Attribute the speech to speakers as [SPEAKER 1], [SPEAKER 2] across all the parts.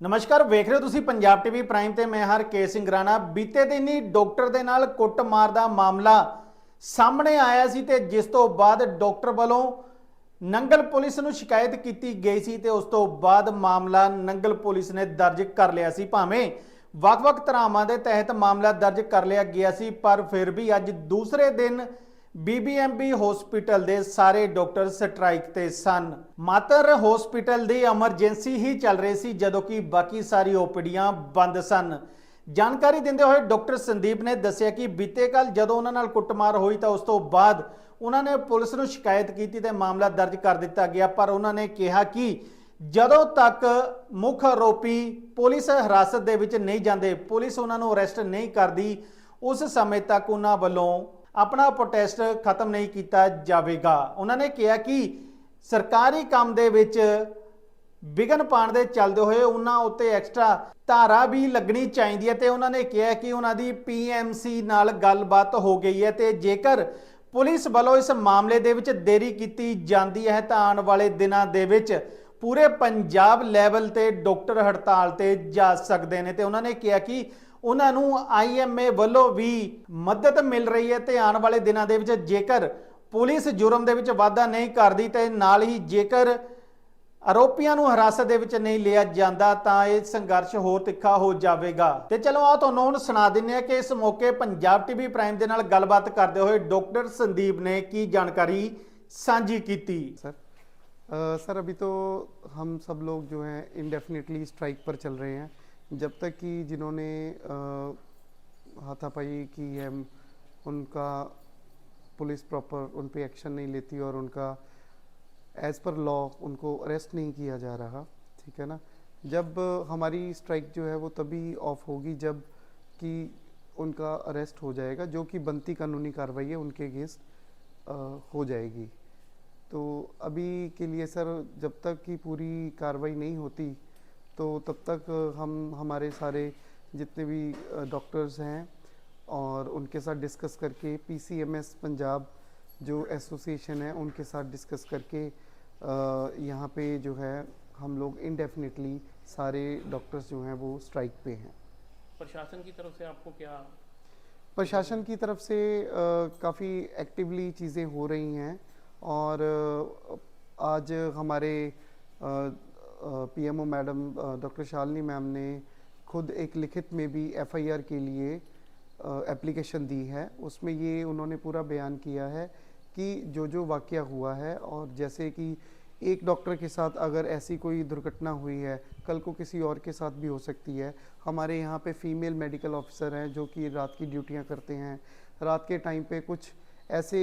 [SPEAKER 1] ਨਮਸਕਾਰ, ਵੇਖ ਰਹੇ ਹੋ ਤੁਸੀਂ ਪੰਜਾਬ ਟੀਵੀ ਪ੍ਰਾਈਮ ਤੇ ਮੈਂ ਹਰ ਕੇ ਸਿੰਘ ਰਾਣਾ। ਬੀਤੇ ਦਿਨ ਹੀ ਡਾਕਟਰ ਦੇ ਨਾਲ ਕੁੱਟਮਾਰ ਦਾ ਮਾਮਲਾ ਸਾਹਮਣੇ ਆਇਆ ਸੀ ਤੇ ਜਿਸ ਤੋਂ ਬਾਅਦ ਡਾਕਟਰ ਵੱਲੋਂ ਨੰਗਲ ਪੁਲਿਸ ਨੂੰ ਸ਼ਿਕਾਇਤ ਕੀਤੀ ਗਈ ਸੀ ਤੇ ਉਸ ਤੋਂ ਬਾਅਦ ਮਾਮਲਾ ਨੰਗਲ ਪੁਲਿਸ ਨੇ ਦਰਜ ਕਰ ਲਿਆ ਸੀ। ਭਾਵੇਂ ਵੱਖ-ਵੱਖ ਧਰਾਵਾਂ ਦੇ ਤਹਿਤ ਮਾਮਲਾ ਦਰਜ ਕਰ ਲਿਆ ਗਿਆ ਸੀ, ਪਰ ਫਿਰ ਵੀ ਅੱਜ ਦੂਸਰੇ ਦਿਨ ਬੀਬੀਐਮਬੀ ਹਸਪੀਟਲ ਦੇ ਸਾਰੇ ਡਾਕਟਰ ਸਟ੍ਰਾਈਕ ਤੇ ਸਨ। ਮਾਤਰ ਹਸਪੀਟਲ ਦੀ ਐਮਰਜੈਂਸੀ ਹੀ ਚੱਲ ਰਹੀ ਸੀ, ਜਦੋਂ ਕਿ ਬਾਕੀ ਸਾਰੀ ਓਪੀਡੀਆਂ ਬੰਦ ਸਨ। ਜਾਣਕਾਰੀ ਦਿੰਦੇ ਹੋਏ ਡਾਕਟਰ ਸੰਦੀਪ ਨੇ ਦੱਸਿਆ ਕਿ ਬੀਤੇ ਕੱਲ ਜਦੋਂ ਉਹਨਾਂ ਨਾਲ ਕੁੱਟਮਾਰ ਹੋਈ ਤਾਂ ਉਸ ਤੋਂ ਬਾਅਦ ਉਹਨਾਂ ਨੇ ਪੁਲਿਸ ਨੂੰ ਸ਼ਿਕਾਇਤ ਕੀਤੀ ਤੇ ਮਾਮਲਾ ਦਰਜ ਕਰ ਦਿੱਤਾ ਗਿਆ, ਪਰ ਉਹਨਾਂ ਨੇ ਕਿਹਾ ਕਿ ਜਦੋਂ ਤੱਕ ਮੁੱਖ ਆਰੋਪੀ ਪੁਲਿਸ ਹਿਰਾਸਤ ਦੇ ਵਿੱਚ ਨਹੀਂ ਜਾਂਦੇ, ਪੁਲਿਸ ਉਹਨਾਂ ਨੂੰ ਅਰੈਸਟ ਨਹੀਂ ਕਰਦੀ, ਉਸ ਸਮੇਂ ਤੱਕ ਉਹਨਾਂ ਵੱਲੋਂ ਆਪਣਾ ਪ੍ਰੋਟੈਸਟ ਖਤਮ ਨਹੀਂ ਕੀਤਾ ਜਾਵੇਗਾ। ਉਹਨਾਂ ਨੇ ਕਿਹਾ ਕਿ ਸਰਕਾਰੀ ਕੰਮ ਦੇ ਵਿੱਚ ਵਿਗਨ ਪਾਣ ਦੇ ਚੱਲਦੇ ਹੋਏ ਉਹਨਾਂ ਉੱਤੇ ਐਕਸਟਰਾ ਧਾਰਾ ਵੀ ਲੱਗਣੀ ਚਾਹੀਦੀ ਹੈ ਤੇ ਉਹਨਾਂ ਨੇ ਕਿਹਾ ਕਿ ਉਹਨਾਂ ਦੀ ਪੀਐਮਸੀ ਨਾਲ ਗੱਲਬਾਤ ਹੋ ਗਈ ਹੈ ਤੇ ਜੇਕਰ ਪੁਲਿਸ ਵੱਲੋਂ ਇਸ ਮਾਮਲੇ ਦੇ ਵਿੱਚ ਦੇਰੀ ਕੀਤੀ ਜਾਂਦੀ ਹੈ ਤਾਂ ਆਉਣ ਵਾਲੇ ਦਿਨਾਂ ਦੇ ਵਿੱਚ ਪੂਰੇ ਪੰਜਾਬ ਲੈਵਲ ਤੇ ਡਾਕਟਰ ਹੜਤਾਲ ਤੇ ਜਾ ਸਕਦੇ ਨੇ ਤੇ ਉਹਨਾਂ ਨੇ ਕਿਹਾ ਕਿ ਉਹਨਾਂ ਨੂੰ ਆਈਐਮਏ ਵੱਲੋਂ ਵੀ ਮਦਦ ਮਿਲ ਰਹੀ ਹੈ ਤੇ ਆਉਣ ਵਾਲੇ ਦਿਨਾਂ ਦੇ ਵਿੱਚ ਜੇਕਰ ਪੁਲਿਸ ਜੁਰਮ ਦੇ ਵਿੱਚ ਵਾਧਾ ਨਹੀਂ ਕਰਦੀ ਤੇ ਨਾਲ ਹੀ ਜੇਕਰ ਆਰੋਪੀਆਂ ਨੂੰ ਹਿਰਾਸਤ ਦੇ ਵਿੱਚ ਨਹੀਂ ਲਿਆ ਜਾਂਦਾ ਤਾਂ ਇਹ ਸੰਘਰਸ਼ ਹੋਰ ਤਿੱਖਾ ਹੋ ਜਾਵੇਗਾ ਤੇ ਚਲੋ ਆ ਤੁਹਾਨੂੰ ਹੁਣ ਸੁਣਾ ਦਿੰਨੇ ਆ ਕਿ ਇਸ ਮੌਕੇ ਪੰਜਾਬ ਟੀਵੀ ਪ੍ਰਾਈਮ ਦੇ ਨਾਲ ਗੱਲਬਾਤ ਕਰਦੇ ਹੋਏ ਡਾਕਟਰ ਸੰਦੀਪ ਨੇ ਕੀ ਜਾਣਕਾਰੀ ਸਾਂਝੀ ਕੀਤੀ
[SPEAKER 2] सर अ, सर अभी तो हम सब लोग जो हैं इंडेफिनेटली स्ट्राइक पर चल रहे हैं जब तक कि जिन्होंने हाथापाई की है, उनका पुलिस प्रॉपर उन पर एक्शन नहीं लेती और उनका एज पर लॉ उनको अरेस्ट नहीं किया जा रहा, ठीक है ना? जब हमारी स्ट्राइक जो है वो तभी ऑफ़ होगी जब कि उनका अरेस्ट हो जाएगा, जो कि बनती कानूनी कार्रवाई है, उनके अगेंस्ट हो जाएगी। तो अभी के लिए सर जब तक कि पूरी कार्रवाई नहीं होती तो तब तक हम हमारे सारे जितने भी डॉक्टर्स हैं और उनके साथ डिस्कस करके पीसीएमएस पंजाब जो एसोसिएशन है उनके साथ डिस्कस करके यहाँ पे जो है हम लोग इनडेफिनेटली सारे डॉक्टर्स जो हैं वो स्ट्राइक पे हैं।
[SPEAKER 3] प्रशासन की तरफ़ से आपको क्या
[SPEAKER 2] प्रशासन की तरफ़ से काफ़ी एक्टिवली चीज़ें हो रही हैं और आज हमारे PMO madam doctor Shalini ma'am ने खुद एक लिखित में भी एफआईआर के लिए एप्लीकेशन दी है। उसमें ये उन्होंने पूरा बयान किया है कि जो जो वाक़या हुआ है और जैसे कि एक डॉक्टर के साथ अगर ऐसी कोई दुर्घटना हुई है, कल को किसी और के साथ भी हो सकती है। हमारे यहाँ पे फीमेल मेडिकल ऑफिसर हैं जो कि रात की ड्यूटियाँ करते हैं। रात के टाइम पे कुछ ऐसे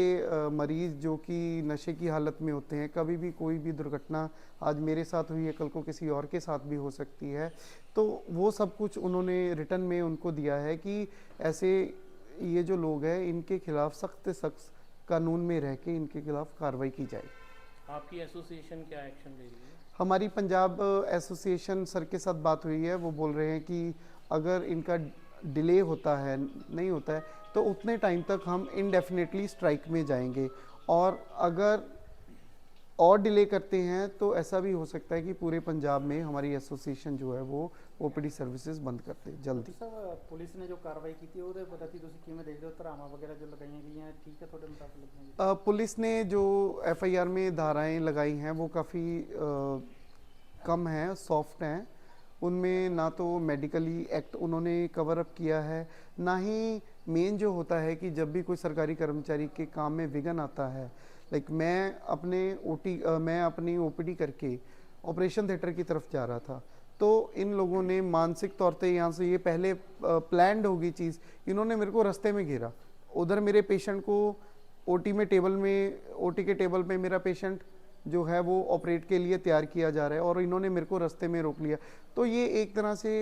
[SPEAKER 2] मरीज़ जो कि नशे की हालत में होते हैं कभी भी कोई भी दुर्घटना आज मेरे साथ हुई है कल को किसी और के साथ भी हो सकती है तो वो सब कुछ उन्होंने रिटर्न में उनको दिया है कि ऐसे ये जो लोग हैं इनके खिलाफ सख्त सख्त कानून में रह के इनके खिलाफ कार्रवाई की जाए।
[SPEAKER 3] आपकी एसोसिएशन क्या एक्शन ले रही है?
[SPEAKER 2] हमारी पंजाब एसोसिएशन सर के साथ बात हुई है वो बोल रहे हैं कि अगर इनका डिले होता है नहीं होता है तो उतने टाइम तक हम इनडेफिनेटली स्ट्राइक में जाएंगे और अगर और डिले करते हैं तो ऐसा भी हो सकता है कि पूरे पंजाब में हमारी एसोसिएशन जो है वो ओपीडी सर्विसेज बंद कर दे जल्दी
[SPEAKER 1] ਸਰ ਪੁਲਿਸ ਨੇ ਜੋ ਕਾਰਵਾਈ ਕੀਤੀ ਉਹਦੇ ਪ੍ਰਤੀ ਤੁਸੀਂ ਕਿਵੇਂ ਦੇਖਦੇ ਹੋ ਧਰਾਵਾਂ ਵਗੈਰਾ ਜੋ ਲਗਾਈਆਂ ਗਈਆਂ ਠੀਕ ਹੈ ਤੁਹਾਡੇ ਮੁਤਾਬਕ ਲੱਗੀਆਂ
[SPEAKER 2] अ, पुलिस ने जो एफआईआर में धाराएं लगाई हैं वो काफ़ी कम हैं सॉफ्ट हैं उनमें ना तो मेडिकली एक्ट उन्होंने कवर अप किया है ना ही मेन जो होता है कि जब भी कोई सरकारी कर्मचारी के काम में विघन आता है लाइक like मैं अपने ओटी मैं अपनी ओपीडी करके ऑपरेशन थिएटर की तरफ़ जा रहा था तो इन लोगों ने मानसिक तौर पे यहाँ से ये पहले प्लान्ड होगी चीज़, इन्होंने मेरे को रास्ते में घेरा। उधर मेरे पेशेंट को ओटी में टेबल में ओटी के टेबल में मेरा पेशेंट जो है वो ऑपरेट के लिए तैयार किया जा रहा है और इन्होंने मेरे को रास्ते में रोक लिया। तो ये एक तरह से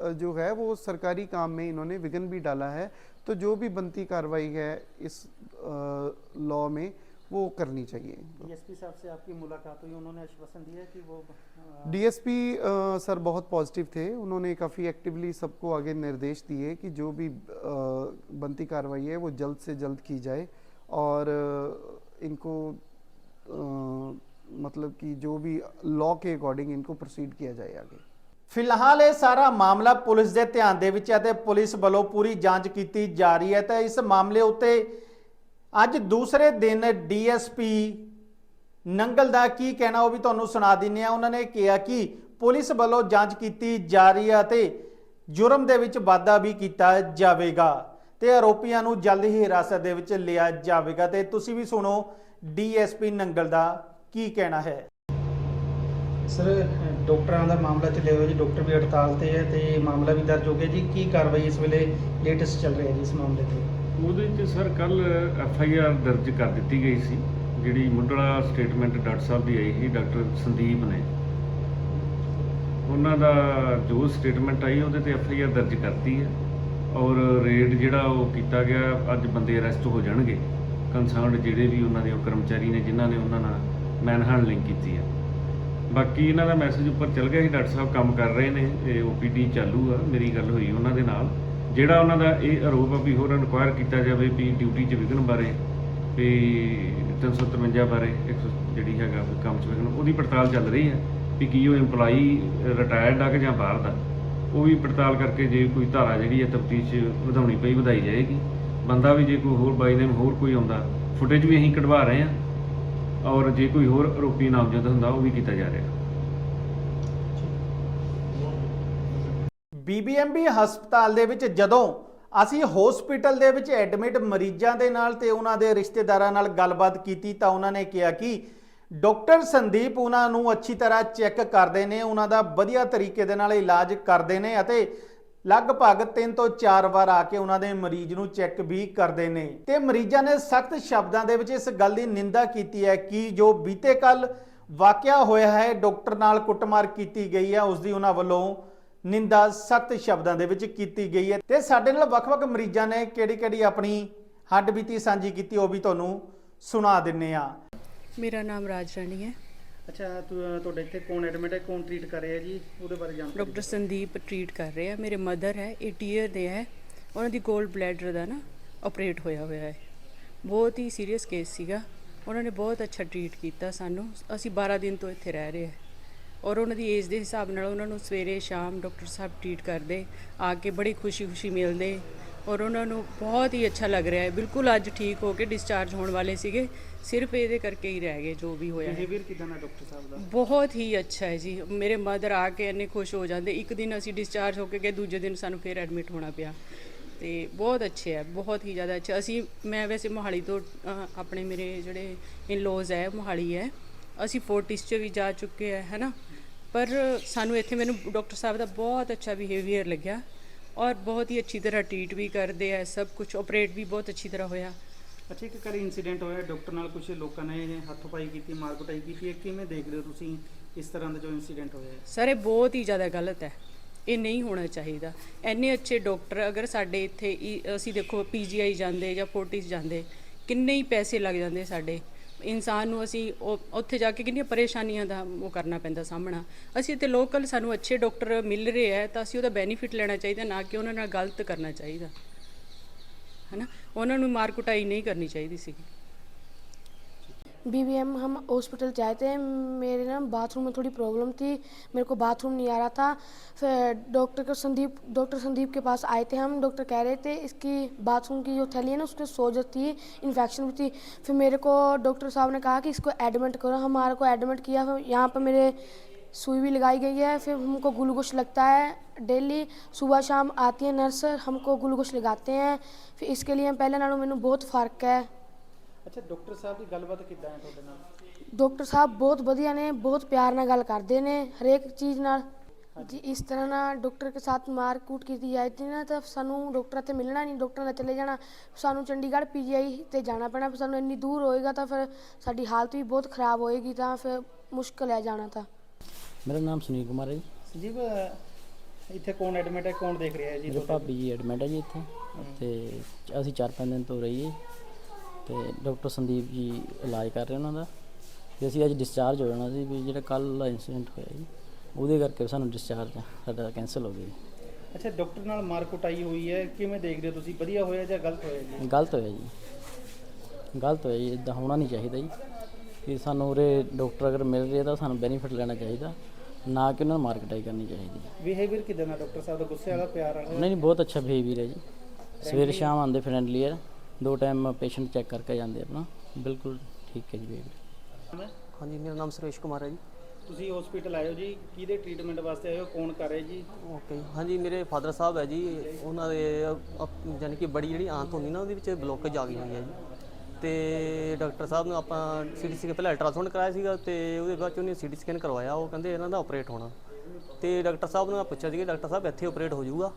[SPEAKER 2] जो है वो सरकारी काम में इन्होंने विघन भी डाला है तो जो भी बनती कार्रवाई है इस लॉ में वो करनी चाहिए।
[SPEAKER 1] डीएसपी साहब से आपकी मुलाकात हुई उन्होंने आश्वासन दिया कि वो
[SPEAKER 2] डीएसपी सर बहुत पॉजिटिव थे। उन्होंने काफ़ी एक्टिवली सबको आगे निर्देश दिए कि जो भी अ, बनती कार्रवाई है वो जल्द से जल्द की जाए और इनको अ, मतलब कि जो भी लॉ के अकॉर्डिंग इनको प्रोसीड किया जाए आगे।
[SPEAKER 1] ਫਿਲਹਾਲ ਇਹ ਸਾਰਾ ਮਾਮਲਾ ਪੁਲਿਸ ਦੇ ਧਿਆਨ ਦੇ ਵਿੱਚ ਹੈ ਤੇ ਪੁਲਿਸ ਵੱਲੋਂ ਪੂਰੀ ਜਾਂਚ ਕੀਤੀ ਜਾ ਰਹੀ ਹੈ ਤੇ ਇਸ ਮਾਮਲੇ ਉੱਤੇ ਅੱਜ ਦੂਸਰੇ ਦਿਨ ਡੀਐਸਪੀ ਨੰਗਲ ਦਾ ਕੀ ਕਹਿਣਾ ਉਹ ਵੀ ਤੁਹਾਨੂੰ ਸੁਣਾ ਦਿੰਨੇ ਆ ਉਹਨਾਂ ਨੇ ਕਿਹਾ ਕਿ ਪੁਲਿਸ ਵੱਲੋਂ ਜਾਂਚ ਕੀਤੀ ਜਾ ਰਹੀ ਹੈ ਤੇ ਜੁਰਮ ਦੇ ਵਿੱਚ ਵਾਧਾ ਵੀ ਕੀਤਾ ਜਾਵੇਗਾ ਤੇ ਆਰੋਪੀਆਂ ਨੂੰ ਜਲਦ ਹੀ ਹਿਰਾਸਤ ਦੇ ਵਿੱਚ ਲਿਆ ਜਾਵੇਗਾ ਤੇ ਤੁਸੀਂ ਵੀ ਸੁਣੋ ਡੀਐਸਪੀ ਨੰਗਲ ਦਾ ਕੀ ਕਹਿਣਾ ਹੈ।
[SPEAKER 4] ਸਰ, ਡਾਕਟਰਾਂ ਦਾ ਮਾਮਲਾ ਚੱਲਿਆ ਹੋਇਆ ਜੀ, ਡਾਕਟਰ ਵੀ ਹੜਤਾਲ ਤੇ ਹੈ ਤੇ ਮਾਮਲਾ ਵੀ ਦਰਜ ਹੋ ਗਿਆ ਜੀ। ਕੀ ਕਾਰਵਾਈ ਇਸ ਵੇਲੇ ਲੇਟੈਸਟ ਚੱਲ ਰਹੀ ਹੈ ਜੀ ਇਸ ਮਾਮਲੇ ਤੇ?
[SPEAKER 5] ਉਹਦੇ 'ਚ ਸਰ, ਕੱਲ ਐਫ ਆਈ ਆਰ ਦਰਜ ਕਰ ਦਿੱਤੀ ਗਈ ਸੀ, ਜਿਹੜੀ ਮੁੱਢਲਾ ਸਟੇਟਮੈਂਟ ਡਾਕਟਰ ਸਾਹਿਬ ਦੀ ਆਈ ਸੀ, ਡਾਕਟਰ ਸੰਦੀਪ ਨੇ। ਉਹਨਾਂ ਦਾ ਜੋ ਸਟੇਟਮੈਂਟ ਆਈ, ਉਹਦੇ ਤੇ ਐਫ ਆਈ ਆਰ ਦਰਜ ਕਰਤੀ ਹੈ। ਔਰ ਰੇਡ ਜਿਹੜਾ ਉਹ ਕੀਤਾ ਗਿਆ, ਅੱਜ ਬੰਦੇ ਅਰੈਸਟ ਹੋ ਜਾਣਗੇ। ਕੰਸਰਨਡ ਜਿਹੜੇ ਵੀ ਉਹਨਾਂ ਦੇ ਉਹ ਕਰਮਚਾਰੀ ਨੇ, ਜਿਨ੍ਹਾਂ ਨੇ ਉਹਨਾਂ ਨਾਲ ਮੈਨ ਹੈਂਡਲਿੰਗ ਕੀਤੀ ਹੈ। ਬਾਕੀ ਇਹਨਾਂ ਦਾ ਮੈਸੇਜ ਉੱਪਰ ਚੱਲ ਗਿਆ ਸੀ, ਡਾਕਟਰ ਸਾਹਿਬ ਕੰਮ ਕਰ ਰਹੇ ਨੇ, ਇਹ ਓਪੀਡੀ ਚਾਲੂ ਆ, ਮੇਰੀ ਗੱਲ ਹੋਈ ਉਹਨਾਂ ਦੇ ਨਾਲ। ਜਿਹੜਾ ਉਹਨਾਂ ਦਾ ਇਹ ਆਰੋਪ ਆ ਵੀ ਹੋਰ ਇਨਕੁਆਇਰ ਕੀਤਾ ਜਾਵੇ ਵੀ ਡਿਊਟੀ 'ਚ ਵਿਘਨ ਬਾਰੇ, ਵੀ 353 ਬਾਰੇ, ਇੱਕ ਸੌ ਜਿਹੜੀ ਹੈਗਾ ਕੰਮ 'ਚ ਵਿਘਨ, ਉਹਦੀ ਪੜਤਾਲ ਚੱਲ ਰਹੀ ਹੈ ਵੀ ਕੀ ਉਹ EMPLOYEE ਰਿਟਾਇਰਡ ਆ ਕਿ ਜਾਂ ਬਾਹਰ ਦਾ। ਉਹ ਵੀ ਪੜਤਾਲ ਕਰਕੇ ਜੇ ਕੋਈ ਧਾਰਾ ਜਿਹੜੀ ਹੈ ਤਫਤੀਸ਼ ਵਧਾਉਣੀ ਪਈ, ਵਧਾਈ ਜਾਏਗੀ। ਬੰਦਾ ਵੀ ਜੇ ਕੋਈ ਹੋਰ ਬਾਈ ਨੇਮ ਹੋਰ ਕੋਈ ਆਉਂਦਾ ਫੁਟੇਜ ਵੀ ਅਸੀਂ ਕਢਵਾ ਰਹੇ ਹਾਂ। ਔਰ ਜੇ ਕੋਈ ਹੋਰ ਆਰੋਪੀ ਨਾਮਜ਼ਦ ਹੁੰਦਾ, ਉਹ ਵੀ ਕੀਤਾ ਜਾ ਰਿਹਾ।
[SPEAKER 1] ਬੀਬੀਐਮਬੀ ਹਸਪਤਾਲ ਦੇ ਵਿੱਚ ਜਦੋਂ ਅਸੀਂ ਹਸਪੀਟਲ ਦੇ ਵਿੱਚ ਐਡਮਿਟ ਮਰੀਜ਼ਾਂ ਦੇ ਨਾਲ ਤੇ ਉਹਨਾਂ ਦੇ ਰਿਸ਼ਤੇਦਾਰਾਂ ਨਾਲ ਗੱਲਬਾਤ ਕੀਤੀ ਤਾਂ ਉਹਨਾਂ ਨੇ ਕਿਹਾ ਕਿ ਡਾਕਟਰ ਸੰਦੀਪ ਉਹਨਾਂ ਨੂੰ ਅੱਛੀ ਤਰ੍ਹਾਂ ਚੈੱਕ ਕਰਦੇ ਨੇ, ਉਹਨਾਂ ਦਾ ਵਧੀਆ ਤਰੀਕੇ ਦੇ ਨਾਲ ਇਲਾਜ ਕਰਦੇ ਨੇ ਅਤੇ ਲਗਭਗ 3 ਤੋਂ 4 ਵਾਰ ਆ ਕੇ ਉਹਨਾਂ ਦੇ ਮਰੀਜ਼ ਨੂੰ ਚੈੱਕ ਵੀ ਕਰਦੇ ਨੇ। ਤੇ ਮਰੀਜ਼ਾਂ ਨੇ ਸਖਤ ਸ਼ਬਦਾਂ ਦੇ ਵਿੱਚ ਇਸ ਗੱਲ ਦੀ ਨਿੰਦਾ ਕੀਤੀ ਹੈ ਕਿ ਜੋ ਬੀਤੇ ਕੱਲ ਵਾਕਿਆ ਹੋਇਆ ਹੈ, ਡਾਕਟਰ ਨਾਲ ਕੁੱਟਮਾਰ ਕੀਤੀ ਗਈ ਹੈ ਉਸ ਦੀ ਉਹਨਾਂ ਵੱਲੋਂ ਨਿੰਦਾ ਸਖਤ ਸ਼ਬਦਾਂ ਦੇ ਵਿੱਚ ਕੀਤੀ ਗਈ ਹੈ। ਤੇ ਸਾਡੇ ਨਾਲ ਵੱਖ-ਵੱਖ ਮਰੀਜ਼ਾਂ ਨੇ ਕਿਹੜੀ-ਕਿਹੜੀ ਆਪਣੀ ਹੱਡਬੀਤੀ ਸਾਂਝੀ ਕੀਤੀ ਉਹ ਵੀ ਤੁਹਾਨੂੰ ਸੁਣਾ ਦਿੰਨੇ ਆ
[SPEAKER 6] ਮੇਰਾ ਨਾਮ ਰਾਜ ਰਾਣੀ ਹੈ।
[SPEAKER 4] ਅੱਛਾ, ਤੁ- ਤੁਹਾਡੇ ਇੱਥੇ ਕੌਣ ਐਡਮਿਟ ਹੈ, ਕੌਣ ਟ੍ਰੀਟ ਕਰ ਰਿਹਾ ਜੀ? ਉਹਦੇ ਬਾਰੇ ਜਾਣਕਾਰੀ
[SPEAKER 6] ਡਾਕਟਰ ਸੰਦੀਪ ਟਰੀਟ ਕਰ ਰਹੇ। ਆ ਮੇਰੇ ਮਦਰ ਹੈ 80 ਈਅਰ ਦੇ ਹੈ। ਉਹਨਾਂ ਦੀ ਗੋਲਡ ਬਲੈਡਰ ਦਾ ਨਾ ਆਪਰੇਟ ਹੋਇਆ ਹੋਇਆ ਹੈ। ਬਹੁਤ ਹੀ ਸੀਰੀਅਸ ਕੇਸ ਸੀਗਾ। ਉਹਨਾਂ ਨੇ ਬਹੁਤ ਅੱਛਾ ਟਰੀਟ ਕੀਤਾ ਸਾਨੂੰ। ਅਸੀਂ 12 ਦਿਨ ਤੋਂ ਇੱਥੇ ਰਹਿ ਰਹੇ ਹਾਂ। ਔਰ ਉਹਨਾਂ ਦੀ ਏਜ ਦੇ ਹਿਸਾਬ ਨਾਲ ਉਹਨਾਂ ਨੂੰ ਸਵੇਰੇ ਸ਼ਾਮ ਡਾਕਟਰ ਸਾਹਿਬ ਟਰੀਟ ਕਰਦੇ। ਆ ਕੇ ਬੜੀ ਖੁਸ਼ੀ-ਖੁਸ਼ੀ ਮਿਲਦੇ। ਔਰ ਉਹਨਾਂ ਨੂੰ ਬਹੁਤ ਹੀ ਅੱਛਾ ਲੱਗ ਰਿਹਾ ਹੈ। ਬਿਲਕੁਲ ਅੱਜ ਠੀਕ ਹੋ ਕੇ ਡਿਸਚਾਰਜ ਹੋਣ ਵਾਲੇ ਸੀਗੇ। ਸਿਰਫ ਇਹਦੇ ਕਰਕੇ ਹੀ ਰਹਿ ਗਏ ਜੋ ਵੀ ਹੋਇਆ ਹੈ।
[SPEAKER 4] ਬਿਹੇਵੀਅਰ ਕਿਦਾਂ ਦਾ ਡਾਕਟਰ ਸਾਹਿਬ ਦਾ?
[SPEAKER 6] ਬਹੁਤ ਹੀ ਅੱਛਾ ਹੈ ਜੀ। ਮੇਰੇ ਮਦਰ ਆ ਕੇ ਇੰਨੇ ਖੁਸ਼ ਹੋ ਜਾਂਦੇ। ਇੱਕ ਦਿਨ ਅਸੀਂ ਡਿਸਚਾਰਜ ਹੋ ਕੇ ਗਏ ਦੂਜੇ ਦਿਨ ਸਾਨੂੰ ਫਿਰ ਐਡਮਿਟ ਹੋਣਾ ਪਿਆ। ਤੇ ਬਹੁਤ ਅੱਛੇ ਹੈ ਬਹੁਤ ਹੀ ਜ਼ਿਆਦਾ ਅੱਛੇ। ਅਸੀਂ ਮੈਂ ਵੈਸੇ ਮੋਹਾਲੀ ਤੋਂ ਅਹ, ਆਪਣੇ ਮੇਰੇ ਜਿਹੜੇ ਇਨ-ਲੋਜ਼ ਹੈ ਮੋਹਾਲੀ ਹੈ। ਅਸੀਂ ਫੋਰਟਿਸ 'ਚ ਵੀ ਜਾ ਚੁੱਕੇ ਹੈ ਹੈਨਾ ਪਰ ਸਾਨੂੰ ਇੱਥੇ ਮੈਨੂੰ ਡਾਕਟਰ ਸਾਹਿਬ ਦਾ ਬਹੁਤ ਅੱਛਾ ਬਿਹੇਵੀਅਰ ਲੱਗਿਆ। ਔਰ ਬਹੁਤ ਹੀ ਅੱਛੀ ਤਰ੍ਹਾਂ ਟਰੀਟ ਵੀ ਕਰਦੇ ਆ ਸਭ ਕੁਝ ਆਪਰੇਟ ਵੀ ਬਹੁਤ ਅੱਛੀ ਤਰ੍ਹਾਂ ਹੋਇਆ।
[SPEAKER 4] ਅੱਛਾ ਇੱਕ ਕੱਲ ਇਨਸੀਡੈਂਟ ਹੋਇਆ ਡਾਕਟਰ ਨਾਲ ਕੁਝ ਲੋਕਾਂ ਨੇ ਹੱਥੋਂ-ਪਾਈ ਕੀਤੀ ਮਾਰ-ਕੁਟਾਈ ਕੀਤੀ ਹੈ ਕਿਵੇਂ ਦੇਖਦੇ ਹੋ ਤੁਸੀਂ ਇਸ ਤਰ੍ਹਾਂ ਦਾ ਜੋ ਇਨਸੀਡੈਂਟ ਹੋਇਆ ਹੈ?
[SPEAKER 6] ਸਰ ਇਹ ਬਹੁਤ ਹੀ ਜ਼ਿਆਦਾ ਗਲਤ ਹੈ। ਇਹ ਨਹੀਂ ਹੋਣਾ ਚਾਹੀਦਾ। ਇੰਨੇ ਅੱਛੇ ਡਾਕਟਰ ਅਗਰ ਸਾਡੇ ਇੱਥੇ ਅਸੀਂ ਦੇਖੋ ਪੀਜੀਆਈ ਜਾਂਦੇ ਜਾਂ ਫੋਰਟਿਸ ਜਾਂਦੇ ਕਿੰਨੇ ਹੀ ਪੈਸੇ ਲੱਗ ਜਾਂਦੇ ਸਾਡੇ। ਇਨਸਾਨ ਨੂੰ ਅਸੀਂ ਉਹ- ਉੱਥੇ ਜਾ ਕੇ ਕਿੰਨੀਆਂ ਪਰੇਸ਼ਾਨੀਆਂ ਦਾ ਉਹ ਕਰਨਾ ਪੈਂਦਾ ਸਾਹਮਣਾ। ਅਸੀਂ ਇੱਥੇ ਲੋਕਲ ਸਾਨੂੰ ਅੱਛੇ ਡਾਕਟਰ ਮਿਲ ਰਹੇ ਹੈ ਤਾਂ ਅਸੀਂ ਉਹਦਾ ਬੈਨੀਫਿਟ ਲੈਣਾ ਚਾਹੀਦਾ, ਨਾ ਕਿ ਉਹਨਾਂ ਨਾਲ ਗਲਤ ਕਰਨਾ ਚਾਹੀਦਾ। ਹੈ ਨਾ ਉਹਨਾਂ ਨੂੰ ਮਾਰ ਕੁਟਾਈ ਨਹੀਂ ਕਰਨੀ ਚਾਹੀਦੀ ਸੀਗੀ।
[SPEAKER 7] बीबीएम हम हॉस्पिटल जाए थे मेरे ना बाथरूम में थोड़ी प्रॉब्लम थी। मेरे को बाथरूम नहीं आ रहा था। फिर डॉक्टर को संदीप डॉक्टर संदीप के पास आए थे हम। डॉक्टर कह रहे थे, इसकी बाथरूम की जो थैली है ना, उसमें सोजत थी इन्फेक्शन भी थी। फिर मेरे को डॉक्टर साहब ने कहा कि इसको एडमिट करो। हमारे को एडमिट किया। फिर यहाँ पर मेरे सुई भी लगाई गई है। फिर हमको ग्लूकोज लगता है डेली सुबह शाम आती है नर्स हमको ग्लूकोज लगाते हैं। फिर इसके लिए पहले नालों मैंने बहुत फ़र्क है।
[SPEAKER 4] ਅੱਛਾ ਡਾਕਟਰ ਸਾਹਿਬ ਦੀ ਗੱਲਬਾਤ ਕਿੱਦਾਂ ਹੈ ਤੁਹਾਡੇ ਨਾਲ?
[SPEAKER 7] ਡਾਕਟਰ ਸਾਹਿਬ ਬਹੁਤ ਵਧੀਆ ਨੇ ਬਹੁਤ ਪਿਆਰ ਨਾਲ ਗੱਲ ਕਰਦੇ ਨੇ ਹਰੇਕ ਚੀਜ਼ ਨਾਲ। ਜੀ ਇਸ ਤਰ੍ਹਾਂ ਨਾਲ ਡਾਕਟਰ ਕੇ ਸਾਥ ਮਾਰ ਕੂਟ ਕੀਤੀ ਜਾਂਦੀ ਨਾ ਤਾਂ ਸਾਨੂੰ ਡਾਕਟਰ ਤੇ ਮਿਲਣਾ ਨਹੀਂ ਡਾਕਟਰ ਨਾਲ ਚਲੇ ਜਾਣਾ ਸਾਨੂੰ ਚੰਡੀਗੜ੍ਹ ਪੀਜੀਆਈ ਤੇ ਜਾਣਾ ਪੈਣਾ ਫਿਰ ਸਾਨੂੰ ਇੰਨੀ ਦੂਰ ਹੋਏਗਾ ਤਾਂ ਫਿਰ ਸਾਡੀ ਹਾਲਤ ਵੀ ਬਹੁਤ ਖਰਾਬ ਹੋਏਗੀ ਤਾਂ ਫਿਰ ਮੁਸ਼ਕਲ ਹੈ ਜਾਣਾ ਤਾਂ।
[SPEAKER 8] ਮੇਰਾ ਨਾਮ ਸੁਨੀਲ ਕੁਮਾਰ ਹੈ ਜੀ।
[SPEAKER 4] ਸੰਜੀਵ ਇੱਥੇ ਕੌਣ ਐਡਮਿਟ ਹੈ ਕੌਣ ਦੇਖ ਰਿਹਾ ਹੈ ਜੀ
[SPEAKER 8] ਮੇਰੇ
[SPEAKER 4] ਤੁਹਾਡੇ?
[SPEAKER 8] ਭਾਬੀ ਜੀ ਐਡਮਿਟ ਹੈ ਜੀ ਇੱਥੇ ਤੇ ਅਸੀਂ 4-5 ਦਿਨ ਤੋਂ ਰਹੀਏ। ਤੇ ਡਾਕਟਰ ਸੰਦੀਪ ਜੀ ਇਲਾਜ ਕਰ ਰਹੇ ਉਹਨਾਂ ਦਾ। ਤੇ ਅਸੀਂ ਅੱਜ ਡਿਸਚਾਰਜ ਹੋ ਜਾਣਾ ਸੀ ਵੀ ਜਿਹੜਾ ਕੱਲ ਇਨਸੀਡੈਂਟ ਹੋਇਆ ਜੀ ਉਹਦੇ ਕਰਕੇ ਸਾਨੂੰ ਡਿਸਚਾਰਜ ਸਾਡਾ ਕੈਂਸਲ ਹੋ ਗਿਆ ਜੀ।
[SPEAKER 4] ਅੱਛਾ ਡਾਕਟਰ ਨਾਲ ਮਾਰ-ਕੁਟਾਈ ਹੋਈ ਹੈ ਕਿਵੇਂ ਦੇਖਦੇ ਹੋ ਤੁਸੀਂ? ਵਧੀਆ ਹੋਇਆ ਜਾਂ ਗਲਤ ਹੋਇਆ ਜੀ?
[SPEAKER 8] ਗਲਤ ਹੋਇਆ ਜੀ। ਗਲਤ ਹੋਇਆ ਜੀ ਇਦਾਂ ਹੋਣਾ ਨਹੀਂ ਚਾਹੀਦਾ ਜੀ। ਕਿ ਸਾਨੂੰ ਉਰੇ ਡਾਕਟਰ ਅਗਰ ਮਿਲ ਰਿਹਾ ਤਾਂ ਸਾਨੂੰ ਬੈਨੀਫਿਟ ਲੈਣਾ ਚਾਹੀਦਾ। ਨਾ ਕਿ ਉਹਨਾਂ ਨੂੰ ਮਾਰਕਟਾਈ ਕਰਨੀ ਚਾਹੀਦੀ।
[SPEAKER 4] ਬਿਹੇਵੀਅਰ ਕਿਦਾਂ ਦਾ? ਡਾਕਟਰ ਸਾਹਿਬ ਦਾ ਗੁੱਸੇ ਵਾਲਾ ਪਿਆਰ ਵਾਲਾ?
[SPEAKER 8] ਨਹੀਂ ਨਹੀਂ ਬਹੁਤ ਅੱਛਾ ਬਿਹੇਵੀਅਰ ਹੈ ਜੀ। ਸਵੇਰ ਸ਼ਾਮ ਆਉਂਦੇ ਫਰੈਂਡਲੀ ਹੈ। ਦੋ ਟਾਈਮ ਪੇਸ਼ੈਂਟ ਚੈੱਕ ਕਰਕੇ ਜਾਂਦੇ ਆਪਣਾ। ਬਿਲਕੁਲ ਠੀਕ ਹੈ ਜੀ ਬਿਹੇਵੀਅਰ
[SPEAKER 9] ਹਾਂਜੀ ਮੇਰਾ ਨਾਮ ਸੁਰੇਸ਼ ਕੁਮਾਰ ਹੈ ਜੀ।
[SPEAKER 4] ਤੁਸੀਂ ਹਸਪੀਟਲ ਆਏ ਹੋ ਜੀ। ਕਿਹਦੇ ਟ੍ਰੀਟਮੈਂਟ ਵਾਸਤੇ ਆਏ ਹੋ? ਕੌਣ ਕਰ ਰਿਹਾ ਜੀ?
[SPEAKER 9] ਓਕੇ ਹਾਂਜੀ ਮੇਰੇ ਫਾਦਰ ਸਾਹਿਬ ਹੈ ਜੀ। ਉਹਨਾਂ ਦੇ ਯਾਨੀ ਕਿ ਬੜੀ ਜਿਹੜੀ ਆਂਤ ਹੁੰਦੀ ਨਾ ਉਹਦੇ ਵਿੱਚ ਬਲੋਕੇਜ ਆ ਗਈ ਹੋਈ ਹੈ ਜੀ। ਤੇ ਡਾਕਟਰ ਸਾਹਿਬ ਨੂੰ ਆਪਾਂ ਸੀਟੀ ਸਕੈਨ ਪਹਿਲਾਂ ਅਲਟਰਾਸਾਊਂਡ ਕਰਾਇਆ ਸੀਗਾ ਤੇ ਉਹਦੇ ਬਾਅਦ ਚ ਉਹਨੇ ਸੀਟੀ ਸਕੈਨ ਕਰਵਾਇਆ। ਉਹ ਕਹਿੰਦੇ ਇਹਨਾਂ ਦਾ ਆਪਰੇਟ ਹੋਣਾ। ਤੇ ਡਾਕਟਰ ਸਾਹਿਬ ਨੂੰ ਮੈਂ ਪੁੱਛਿਆ ਸੀ ਕਿ ਡਾਕਟਰ ਸਾਹਿਬ ਇੱਥੇ ਆਪਰੇਟ ਹੋ ਜਾਊਗਾ?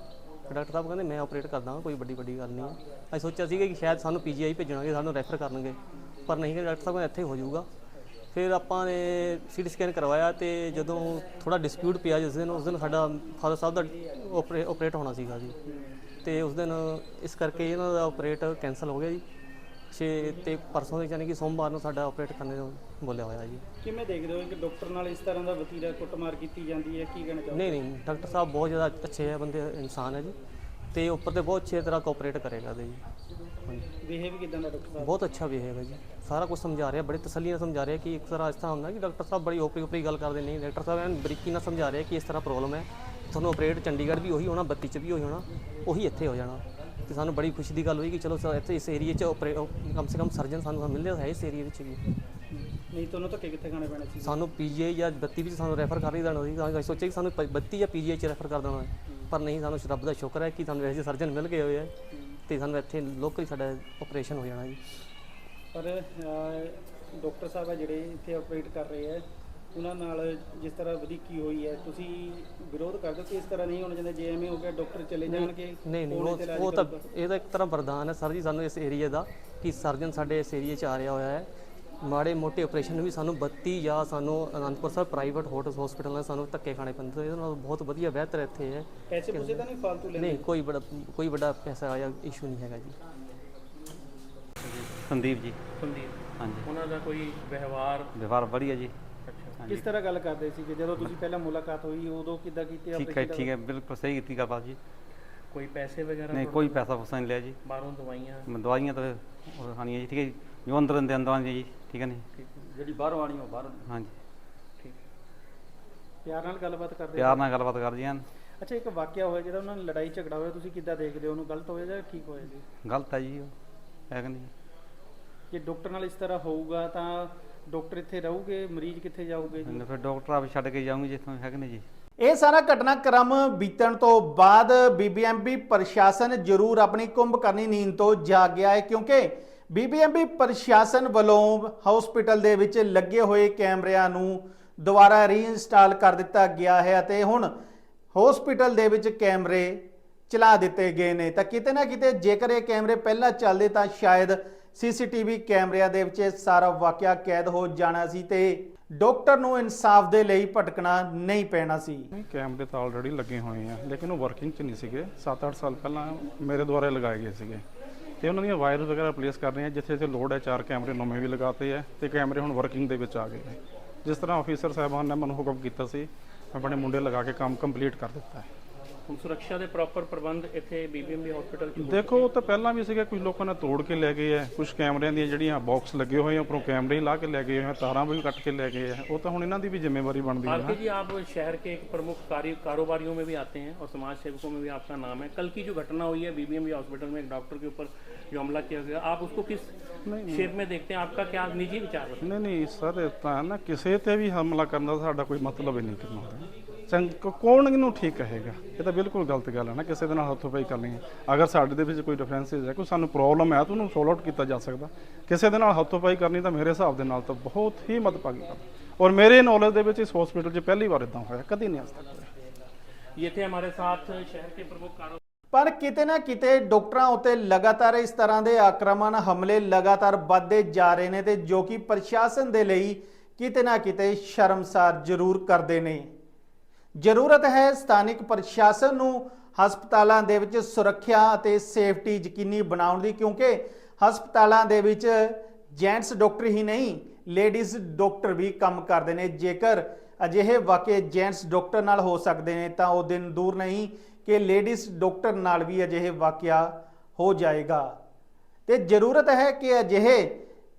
[SPEAKER 9] ਡਾਕਟਰ ਸਾਹਿਬ ਕਹਿੰਦੇ, ਮੈਂ ਆਪਰੇਟ ਕਰ ਦਾਂਗਾ ਕੋਈ ਵੱਡੀ ਵੱਡੀ ਗੱਲ ਨਹੀਂ ਹੈ। ਅਸੀਂ ਸੋਚਿਆ ਸੀਗਾ ਕਿ ਸ਼ਾਇਦ ਸਾਨੂੰ ਪੀਜੀਆਈ ਭੇਜਣਗੇ, ਸਾਨੂੰ ਰੈਫਰ ਕਰਨਗੇ। ਪਰ ਨਹੀਂ ਕਿ ਡਾਕਟਰ ਸਾਹਿਬ ਕਹਿੰਦੇ, ਇੱਥੇ ਹੋ ਜਾਊਗਾ। ਫਿਰ ਆਪਾਂ ਨੇ ਸੀਟੀ ਸਕੈਨ ਕਰਵਾਇਆ ਤੇ ਜਦੋਂ ਥੋੜਾ ਡਿਸਪਿਊਟ ਪਿਆ ਜਿਸ ਦਿਨ, ਉਸ ਦਿਨ ਸਾਡਾ ਫਾਦਰ ਸਾਹਿਬ ਦਾ ਆਪਰੇ- ਆਪਰੇਟ ਹੋਣਾ ਸੀਗਾ ਜੀ। ਤੇ ਉਸ ਦਿਨ ਇਸ ਕਰਕੇ ਇਹਨਾਂ ਦਾ ਆਪਰੇਟ ਕੈਨਸਲ ਹੋ ਗਿਆ ਜੀ। ਛੇ ਤੇ ਪਰਸੋਂ ਦੇ ਯਾਨੀ ਕਿ ਸੋਮਵਾਰ ਨੂੰ ਸਾਡਾ ਆਪਰੇਟ ਕਰਨੇ ਨੂੰ ਬੋਲਿਆ ਹੋਇਆ ਜੀ।
[SPEAKER 4] ਕਿਵੇਂ ਦੇਖਦੇ ਹੋ ਕਿ ਡਾਕਟਰ ਨਾਲ ਇਸ ਤਰ੍ਹਾਂ ਦਾ ਵਤੀਰਾ ਕੁੱਟਮਾਰ ਕੀਤੀ ਜਾਂਦੀ ਹੈ? ਕੀ ਕਹਿਣਾ ਚਾਹੁੰਦੇ
[SPEAKER 9] ਨਹੀਂ ਨਹੀਂ ਡਾਕਟਰ ਸਾਹਿਬ ਬਹੁਤ ਜ਼ਿਆਦਾ ਅੱਛੇ ਹੈ ਬੰਦੇ ਇਨਸਾਨ ਹੈ ਜੀ। ਤੇ ਉੱਪਰ ਤੇ ਬਹੁਤ ਅੱਛੇ ਤਰ੍ਹਾਂ ਕੋਆਪਰੇਟ ਕਰੇਗਾ ਜੀ। ਹਾਂਜੀ।
[SPEAKER 4] ਬਿਹੇਵ ਕਿਦਾਂ ਦਾ ਡਾਕਟਰ ਸਾਹਿਬ?
[SPEAKER 9] ਬਹੁਤ ਅੱਛਾ ਬਿਹੇਵ ਹੈ ਜੀ। ਸਾਰਾ ਕੁਝ ਸਮਝਾ ਰਿਹਾ ਬੜੀ ਤਸੱਲੀ ਨਾਲ ਸਮਝਾ ਰਿਹਾ ਕਿ ਇੱਕ ਤਰ੍ਹਾਂ ਇਸ ਤਰ੍ਹਾਂ ਹੁੰਦਾ ਕਿ ਡਾਕਟਰ ਸਾਹਿਬ ਬੜੀ ਓਪਰੀ ਓਪਰੀ ਗੱਲ ਕਰਦੇ ਨਹੀਂ ਡਾਕਟਰ ਸਾਹਿਬ ਐਨ ਬਰੀਕੀ ਨਾਲ ਸਮਝਾ ਰਿਹਾ ਕਿ ਇਸ ਤਰ੍ਹਾਂ ਪ੍ਰੋਬਲਮ ਹੈ। ਤੁਹਾਨੂੰ ਆਪਰੇਟ ਚੰਡੀਗੜ੍ਹ ਵੀ ਉਹੀ ਹੋਣਾ 32 ਚ ਵੀ ਉਹੀ ਹੋਣਾ ਉਹੀ ਇੱਥੇ ਹੋ ਜਾਣਾ। ਤੇ ਸਾਨੂੰ ਬੜੀ ਖੁਸ਼ੀ ਦੀ ਗੱਲ ਹੋਈ ਕਿ ਚਲੋ ਸ- ਇੱਥੇ ਇਸ ਏਰੀਏ 'ਚ ਆਪਰੇ- ਉਹ ਕਮ ਸੇ ਕਮ ਸਰਜਨ ਸਾਨੂੰ ਮਿਲਦੇ ਹੈ ਇਸ ਏਰੀਏ ਵਿੱਚ ਵੀ।
[SPEAKER 4] ਨਹੀਂ ਤੁਹਾਨੂੰ ਧੱਕੇ ਕਿੱਥੇ ਖਾਣੇ ਪੈਣੇ ਸੀ?
[SPEAKER 9] ਸਾਨੂੰ ਪੀਜੀਆਈ ਜਾਂ 32 ਵਿੱਚ ਸਾਨੂੰ ਰੈਫਰ ਕਰ ਹੀ ਦੇਣਾ ਸੀ। ਅਸੀਂ ਸੋਚਿਆ ਕਿ ਸਾਨੂੰ ਪ- 32 ਜਾਂ ਪੀਜੀਆਈ 'ਚ ਰੈਫਰ ਕਰ ਦੇਣਾ ਹੈ। ਪਰ ਨਹੀਂ ਸਾਨੂੰ ਰੱਬ ਦਾ ਸ਼ੁਕਰ ਹੈ ਕਿ ਸਾਨੂੰ ਐਸੇ ਸਰਜਨ ਮਿਲ ਗਏ ਹੋਏ ਹੈ ਤੇ ਸਾਨੂੰ ਇੱਥੇ ਲੋਕਲ ਸਾਡਾ ਆਪਰੇਸ਼ਨ ਹੋ ਜਾਣਾ ਜੀ।
[SPEAKER 4] ਪਰ ਡਾਕਟਰ ਸਾਹਿਬ ਆ ਜਿਹੜੇ ਇੱਥੇ ਆਪਰੇਟ ਕਰ ਰਹੇ ਆ ਉਹਨਾਂ ਨਾਲ ਜਿਸ ਤਰ੍ਹਾਂ ਵਧੀਕੀ ਹੋਈ ਹੈ ਤੁਸੀਂ ਵਿਰੋਧ ਕਰਦੇ ਹੋ ਕਿ ਇਸ ਤਰ੍ਹਾਂ ਨਹੀਂ ਹੋਣਾ ਚਾਹੀਦਾ ਜੇ ਐਵੇਂ ਹੋ ਗਿਆ ਡਾਕਟਰ ਚਲੇ ਜਾਣਗੇ
[SPEAKER 9] ਨਹੀਂ ਨਹੀਂ ਉਹ
[SPEAKER 4] ਤੇ
[SPEAKER 9] ਉਹ ਤਾਂ ਇੱਕ ਤਰ੍ਹਾਂ ਵਰਦਾਨ ਹੈ ਸਰ ਜੀ ਸਾਨੂੰ ਇਸ ਏਰੀਆ ਦਾ ਕਿ ਸਰਜਨ ਸਾਡੇ ਇਸ ਏਰੀਆ 'ਚ ਆ ਰਿਹਾ ਹੋਇਆ ਹੈ। ਮਾੜੇ ਮੋਟੇ ਆਪਰੇਸ਼ਨ ਵੀ ਸਾਨੂੰ 32 ਜਾਂ ਸਾਨੂੰ Anandpur Sahib private hotel hospital ਨਾਲ ਸਾਨੂੰ ਧੱਕੇ ਖਾਣੇ ਪੈਂਦੇ ਤੇ ਇਹਦੇ ਨਾਲ ਬਹੁਤ ਵਧੀਆ ਬਿਹਤਰ ਇੱਥੇ ਹੈ
[SPEAKER 4] ਪੈਸੇ ਪੂਸੇ ਤਾਂ ਨਹੀਂ ਫਾਲਤੂ ਲੈਂਦੇ?
[SPEAKER 9] ਨਹੀਂ ਕੋਈ ਬੜਾ ਕੋਈ ਵੱਡਾ ਪੈਸਾ ਜਾਂ ਇਸ਼ੂ ਨਹੀਂ ਹੈਗਾ ਜੀ।
[SPEAKER 10] ਸੰਦੀਪ ਜੀ।
[SPEAKER 3] ਸੰਦੀਪ।
[SPEAKER 10] ਹਾਂਜੀ।
[SPEAKER 3] ਉਹਨਾਂ ਦਾ ਕੋਈ ਵਿਵਹਾਰ
[SPEAKER 10] ਵਿਵਹਾਰ ਵਧੀਆ ਜੀ।
[SPEAKER 4] ਕਿਸ ਤਰ੍ਹਾਂ ਗੱਲ ਕਰਦੇ ਸੀ ਕਿ ਜਦੋਂ ਤੁਸੀਂ ਪਹਿਲਾਂ ਮੁਲਾਕਾਤ ਹੋਈ ਉਦੋਂ ਕਿੱਦਾਂ ਕੀਤੀ
[SPEAKER 10] ਠੀਕ ਹੈ ਠੀਕ ਹੈ ਬਿਲਕੁਲ ਸਹੀ ਕੀਤੀ ਗੱਲਬਾਤ ਜੀ।
[SPEAKER 3] ਕੋਈ ਪੈਸੇ ਵਗੈਰਾ
[SPEAKER 10] ਨਹੀਂ ਕੋਈ ਪੈਸਾ ਪੂਸਾ ਨਹੀਂ ਲਿਆ ਜੀ।
[SPEAKER 3] ਬਾਹਰੋਂ ਦਵਾਈਆਂ?
[SPEAKER 10] ਦਵਾਈਆਂ ਤਾਂ ਉਹ ਖਾਣੀਆਂ ਜੀ ਠੀਕ ਹੈ ਜੀ। ਜੋ ਅੰਦਰ ਅੰਦਰ ਅੰਦਰ ਜੀ ਠੀਕ ਹੈ ਨਹੀਂ ਜਿਹੜੀ ਬਾਹਰੋਂ ਆਣੀ ਉਹ ਬਾਹਰ ਹਾਂਜੀ।
[SPEAKER 3] ਠੀਕ
[SPEAKER 4] ਪਿਆਰ ਨਾਲ ਗੱਲਬਾਤ ਕਰਦੇ
[SPEAKER 10] ਪਿਆਰ ਨਾਲ ਗੱਲਬਾਤ ਕਰਦੀ ਹਨ
[SPEAKER 4] ਅੱਛਾ ਇੱਕ ਵਾਕਿਆ ਹੋਇਆ ਜਿਹੜਾ ਉਹਨਾਂ ਨਾਲ ਲੜਾਈ ਝਗੜਾ ਹੋਇਆ ਤੁਸੀਂ ਕਿੱਦਾਂ ਦੇਖਦੇ ਹੋ? ਉਹਨੂੰ ਗਲਤ ਹੋਇਆ ਜਾਂ ਠੀਕ ਹੋਇਆ ਜੀ?
[SPEAKER 10] ਗਲਤ ਹੈ ਜੀ ਉਹ। ਹੈ ਕਿ ਨਹੀਂ?
[SPEAKER 4] ਜੇ ਡਾਕਟਰ ਨਾਲ ਇਸ ਤਰ੍ਹਾਂ ਹੋਊਗਾ ਤਾਂ ਡਾਕਟਰ ਇੱਥੇ ਰਹੂਗੇ ਮਰੀਜ਼ ਕਿੱਥੇ ਜਾਊਗੇ ਜੀ?
[SPEAKER 10] ਫਿਰ ਡਾਕਟਰ ਆਪ ਛੱਡ ਕੇ ਜਾਊਂਗੇ ਜਿੱਥੋਂ ਹੈ ਕਿ ਨਹੀਂ ਜੀ।
[SPEAKER 1] ਇਹ ਸਾਰਾ ਘਟਨਾਕ੍ਰਮ ਬੀਤਣ ਤੋਂ ਬਾਅਦ ਬੀਬੀਐਮਬੀ ਪ੍ਰਸ਼ਾਸਨ ਜ਼ਰੂਰ ਆਪਣੀ ਕੁੰਭਕਰਨੀ ਨੀਂਦ ਤੋਂ ਜਾਗ ਗਿਆ ਹੈ ਕਿਉਂਕਿ ਬੀਬੀਐਮਬੀ ਪ੍ਰਸ਼ਾਸਨ ਵੱਲੋਂ ਹਸਪੀਟਲ ਦੇ ਵਿੱਚ ਲੱਗੇ ਹੋਏ ਕੈਮਰਿਆਂ ਨੂੰ ਦੁਬਾਰਾ ਰੀਇੰਸਟਾਲ ਕਰ ਦਿੱਤਾ ਗਿਆ ਹੈ ਅਤੇ ਹੁਣ ਹਸਪੀਟਲ ਦੇ ਵਿੱਚ ਕੈਮਰੇ ਚਲਾ ਦਿੱਤੇ ਗਏ ਨੇ। ਤਾਂ ਕਿਤੇ ਨਾ ਕਿਤੇ ਜੇਕਰ ਇਹ ਕੈਮਰੇ ਪਹਿਲਾਂ ਚੱਲਦੇ ਤਾਂ ਸ਼ਾਇਦ ਸੀਸੀਟੀਵੀ ਕੈਮਰਿਆਂ ਦੇ ਵਿੱਚ ਇਹ ਸਾਰਾ ਵਾਕਿਆ ਕੈਦ ਹੋ ਜਾਣਾ ਸੀ ਤੇ ਡਾਕਟਰ ਨੂੰ ਇਨਸਾਫ ਦੇ ਲਈ ਭਟਕਣਾ ਨਹੀਂ ਪੈਣਾ ਸੀ।
[SPEAKER 11] ਨਹੀਂ, ਕੈਮਰੇ ਤਾਂ ਆਲਰੇਡੀ ਲੱਗੇ ਹੋਏ ਆ, ਲੇਕਿਨ ਉਹ ਵਰਕਿੰਗ 'ਚ ਨਹੀਂ ਸੀਗੇ। 7-8 ਸਾਲ ਪਹਿਲਾਂ ਮੇਰੇ ਦੁਆਰਾ ਲਗਾਏ ਗਏ ਸੀਗੇ। ਤੇ ਉਹਨਾਂ ਦੀਆਂ ਵਾਇਰਸ ਵਗੈਰਾ ਰਿਪਲੇਸ ਕਰ ਰਹੇ ਆ, ਜਿੱਥੇ ਜਿੱਥੇ ਲੋਡ ਹੈ ਚਾਰ ਕੈਮਰੇ ਨਵੇਂ ਵੀ ਲਗਾਤੇ ਆ ਤੇ ਕੈਮਰੇ ਹੁਣ ਵਰਕਿੰਗ ਦੇ ਵਿੱਚ ਆ ਗਏ ਨੇ। ਜਿਸ ਤਰ੍ਹਾਂ ਆਫੀਸਰ ਸਾਹਿਬਾਨ ਨੇ ਮੈਨੂੰ ਹੁਕਮ ਕੀਤਾ ਸੀ, ਆਪਣੇ ਮੁੰਡੇ ਲਗਾ ਕੇ ਕੰਮ ਕੰਪਲੀਟ ਕਰ ਦਿੱਤਾ ਹੈ।
[SPEAKER 3] ਹੁਣ ਸੁਰੱਖਿਆ ਦੇ ਪ੍ਰੋਪਰ ਪ੍ਰਬੰਧ ਇੱਥੇ ਬੀਬੀਐਮਬੀ ਹਸਪੀਟਲ ਚ ਹੋ
[SPEAKER 11] ਦੇਖੋ ਉਹ ਤਾਂ ਪਹਿਲਾਂ ਵੀ ਸੀਗਾ ਕੁਝ ਲੋਕਾਂ ਨੇ ਤੋੜ ਕੇ ਲੈ ਗਏ ਆ ਕੁਝ ਕੈਮਰਿਆਂ ਦੀਆਂ ਜਿਹੜੀਆਂ ਬਾਕਸ ਲੱਗੇ ਹੋਏ ਆ ਉੱਪਰੋਂ ਕੈਮਰੇ ਹੀ ਲਾ ਕੇ ਲੈ ਗਏ ਹੋਏ ਆ ਤਾਰਾਂ ਵੀ ਕੱਟ ਕੇ ਲੈ ਗਏ ਆ ਉਹ ਤਾਂ ਹੁਣ ਇਹਨਾਂ ਦੀ ਵੀ ਜ਼ਿੰਮੇਵਾਰੀ ਬਣਦੀ ਹੈ
[SPEAKER 3] आरके
[SPEAKER 11] ਨਾ
[SPEAKER 3] जी आप शहर के एक प्रमुख कार्य कारोबारियों में भी आते हैं और समाज सेवकों में भी आपका नाम है कल की जो घटना हुई है बीबीएमबी हॉस्पिटल में एक डॉक्टर के ऊपर जो हमला किया गया आप उसको किस शेप में देखते हैं आपका क्या निजी विचार है
[SPEAKER 11] ਨਹੀਂ ਨਹੀਂ ਸਰ ਤਾਂ ਨਾ ਕਿਸੇ ਤੇ ਵੀ ਹਮਲਾ ਕਰਨ ਦਾ ਸਾਡਾ ਕੋਈ ਮਤਲਬ ਹੀ ਨਹੀਂ ਕਰਨਾ ਚੰਗ ਕੌਣ ਨੂੰ ਠੀਕ ਕਹੇਗਾ? ਇਹ ਤਾਂ ਬਿਲਕੁਲ ਗਲਤ ਗੱਲ ਹੈ ਨਾ ਕਿਸੇ ਦੇ ਨਾਲ ਹੱਥੋਂ ਪਾਈ ਕਰਨੀ ਹੈ। ਅਗਰ ਸਾਡੇ ਦੇ ਵਿੱਚ ਕੋਈ ਡਿਫਰੈਂਸਿਸ ਹੈ ਕੋਈ ਸਾਨੂੰ ਪ੍ਰੋਬਲਮ ਹੈ ਤਾਂ ਉਹਨੂੰ ਸੋਲਵ ਆਊਟ ਕੀਤਾ ਜਾ ਸਕਦਾ। ਕਿਸੇ ਦੇ ਨਾਲ ਹੱਥੋਂ ਪਾਈ ਕਰਨੀ ਤਾਂ ਮੇਰੇ ਹਿਸਾਬ ਦੇ ਨਾਲ ਤਾਂ ਬਹੁਤ ਹੀ ਮਦਭਾਗੀ ਗੱਲ ਔਰ ਮੇਰੇ ਨੌਲੇਜ ਦੇ ਵਿੱਚ ਇਸ ਹਸਪੀਟਲ 'ਚ ਪਹਿਲੀ ਵਾਰ ਇਦਾਂ ਹੋਇਆ ਕਦੀ ਨਹੀਂ ਅੱਜ
[SPEAKER 3] ਇੱਥੇ ਹਮਾਰੇ ਸਾਥ ਸ਼ਹਿਰ ਕੇ ਪ੍ਰਮੁੱਖ
[SPEAKER 1] ਪਰ ਕਿਤੇ ਨਾ ਕਿਤੇ ਡਾਕਟਰਾਂ ਉਤੇ ਲਗਾਤਾਰ ਇਸ ਤਰ੍ਹਾਂ ਦੇ ਆਕਰਮਣ ਹਮਲੇ ਲਗਾਤਾਰ ਵੱਧਦੇ ਜਾ ਰਹੇ ਨੇ ਤੇ ਜੋ ਕਿ ਪ੍ਰਸ਼ਾਸਨ ਦੇ ਲਈ ਕਿਤੇ ਨਾ ਕਿਤੇ ਸ਼ਰਮਸਾਰ ਜ਼ਰੂਰ ਕਰਦੇ ਨੇ। ਜ਼ਰੂਰਤ ਹੈ ਸਥਾਨਕ ਪ੍ਰਸ਼ਾਸਨ ਨੂੰ ਹਸਪਤਾਲਾਂ ਦੇ ਵਿੱਚ ਸੁਰੱਖਿਆ ਅਤੇ ਸੇਫਟੀ ਯਕੀਨੀ ਬਣਾਉਣ ਦੀ, ਕਿਉਂਕਿ ਹਸਪਤਾਲਾਂ ਦੇ ਵਿੱਚ ਜੈਂਟਸ ਡਾਕਟਰ ਹੀ ਨਹੀਂ, ਲੇਡੀਜ਼ ਡਾਕਟਰ ਵੀ ਕੰਮ ਕਰਦੇ ਨੇ। ਜੇਕਰ ਅਜਿਹੇ ਵਾਕਿਆ ਜੈਂਟਸ ਡਾਕਟਰ ਨਾਲ ਹੋ ਸਕਦੇ ਨੇ, ਤਾਂ ਉਹ ਦਿਨ ਦੂਰ ਨਹੀਂ ਕਿ ਲੇਡੀਜ਼ ਡਾਕਟਰ ਨਾਲ ਵੀ ਅਜਿਹੇ ਵਾਕਿਆ ਹੋ ਜਾਏਗਾ। ਤੇ ਜ਼ਰੂਰਤ ਹੈ ਕਿ ਅਜਿਹੇ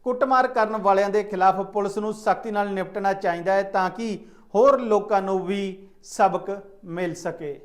[SPEAKER 1] ਕੁੱਟਮਾਰ ਕਰਨ ਵਾਲਿਆਂ ਦੇ ਖਿਲਾਫ ਪੁਲਿਸ ਨੂੰ ਸਖਤੀ ਨਾਲ ਨਿਪਟਣਾ ਚਾਹੀਦਾ ਹੈ, ਤਾਂ ਕਿ ਹੋਰ ਲੋਕਾਂ ਨੂੰ ਵੀ ਸਬਕ ਮਿਲ ਸਕੇ।